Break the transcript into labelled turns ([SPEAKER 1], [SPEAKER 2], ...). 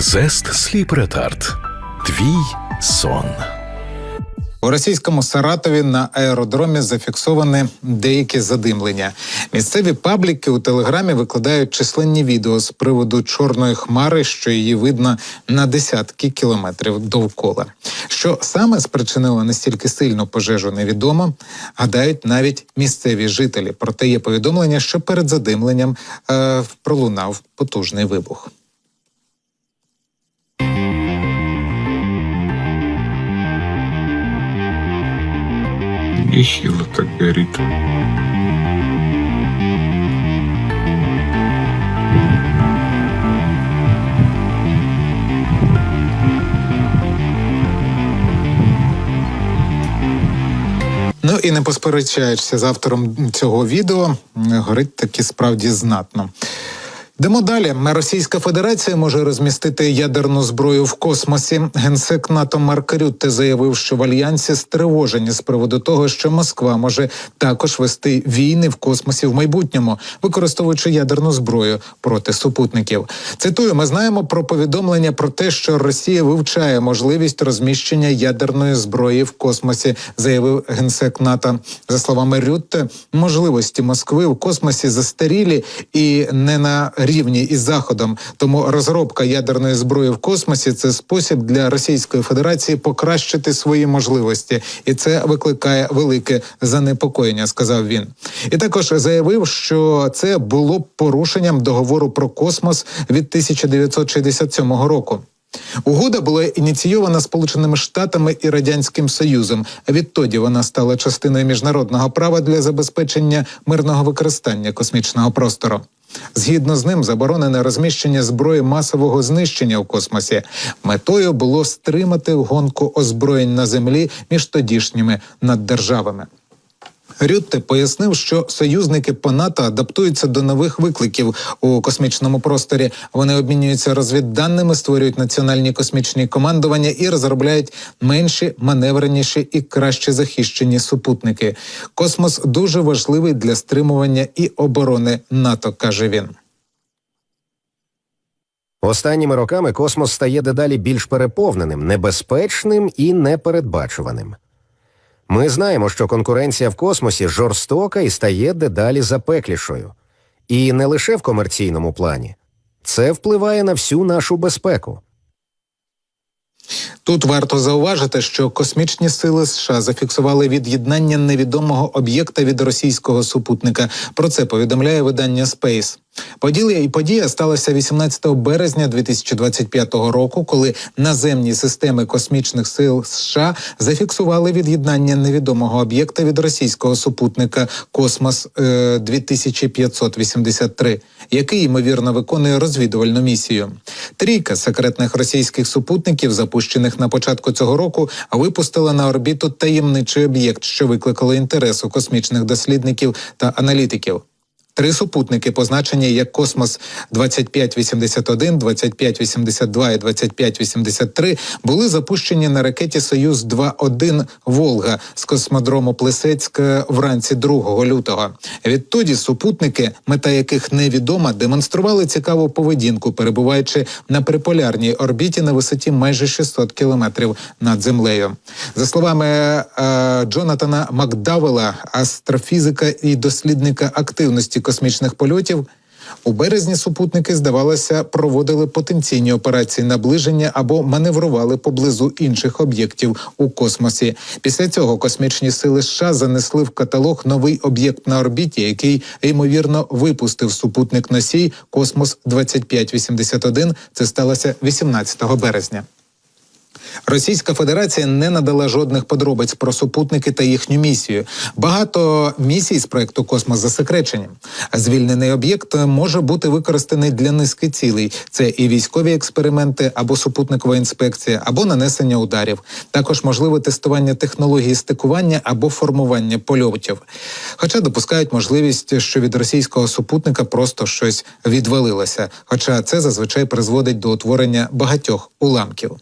[SPEAKER 1] Зест Сліп Ретард. Твій сон.
[SPEAKER 2] У російському Саратові на аеродромі зафіксоване деякі задимлення. Місцеві пабліки у телеграмі викладають численні відео з приводу чорної хмари, що її видно на десятки кілометрів довкола. Що саме спричинило настільки сильну пожежу, невідомо. Гадають навіть місцеві жителі. Проте є повідомлення, що перед задимленням е, пролунав потужний вибух.
[SPEAKER 3] Нехило так горит.
[SPEAKER 2] Ну і не посперечаєшся з автором цього відео. Горить таки справді знатно. Йдемо далі. Російська Федерація може розмістити ядерну зброю в космосі. Генсек НАТО Марк Рютте заявив, що в альянсі стривожені з приводу того, що Москва може також вести війни в космосі в майбутньому, використовуючи ядерну зброю проти супутників. Цитую: ми знаємо про повідомлення про те, що Росія вивчає можливість розміщення ядерної зброї в космосі, заявив генсек НАТО. За словами Рютте, можливості Москви в космосі застарілі і не на рівні із заходом. Тому розробка ядерної зброї в космосі це спосіб для Російської Федерації покращити свої можливості, і це викликає велике занепокоєння. Сказав він. І також заявив, що це було порушенням договору про космос від 1967 року. Угода була ініційована Сполученими Штатами і Радянським Союзом. Відтоді вона стала частиною міжнародного права для забезпечення мирного використання космічного простору. Згідно з ним, заборонене розміщення зброї масового знищення в космосі метою було стримати гонку озброєнь на землі між тодішніми наддержавами. Рютте пояснив, що союзники по НАТО адаптуються до нових викликів у космічному просторі. Вони обмінюються розвідданими, створюють національні космічні командування і розробляють менші, маневреніші і краще захищені супутники. Космос дуже важливий для стримування і оборони НАТО, каже він.
[SPEAKER 4] Останніми роками космос стає дедалі більш переповненим, небезпечним і непередбачуваним. Ми знаємо, що конкуренція в космосі жорстока і стає дедалі запеклішою. І не лише в комерційному плані. Це впливає на всю нашу безпеку.
[SPEAKER 2] Тут варто зауважити, що космічні сили США зафіксували від'єднання невідомого об'єкта від російського супутника. Про це повідомляє видання Space. Подія і подія сталася 18 березня 2025 року, коли наземні системи космічних сил США зафіксували від'єднання невідомого об'єкта від російського супутника Космос е, 2583, який ймовірно виконує розвідувальну місію. Трійка секретних російських супутників, запущених на початку цього року, випустила на орбіту таємничий об'єкт, що викликало інтерес у космічних дослідників та аналітиків. Три супутники, позначені як Космос 2581, 2582 і 2583, були запущені на ракеті Союз 2-1 Волга з космодрому Плесецька вранці 2 лютого. Відтоді супутники, мета яких невідома, демонстрували цікаву поведінку, перебуваючи на приполярній орбіті на висоті майже 600 кілометрів над землею. За словами е, Джонатана Макдавела, астрофізика і дослідника активності космічних польотів. У березні супутники, здавалося, проводили потенційні операції наближення або маневрували поблизу інших об'єктів у космосі. Після цього космічні сили США занесли в каталог новий об'єкт на орбіті, який ймовірно випустив супутник носій Космос 2581. Це сталося 18 березня. Російська Федерація не надала жодних подробиць про супутники та їхню місію. Багато місій з проекту Космос засекречені. Звільнений об'єкт може бути використаний для низки цілей: це і військові експерименти, або супутникова інспекція, або нанесення ударів. Також можливе тестування технології стикування або формування польотів. Хоча допускають можливість, що від російського супутника просто щось відвалилося. Хоча це зазвичай призводить до утворення багатьох уламків.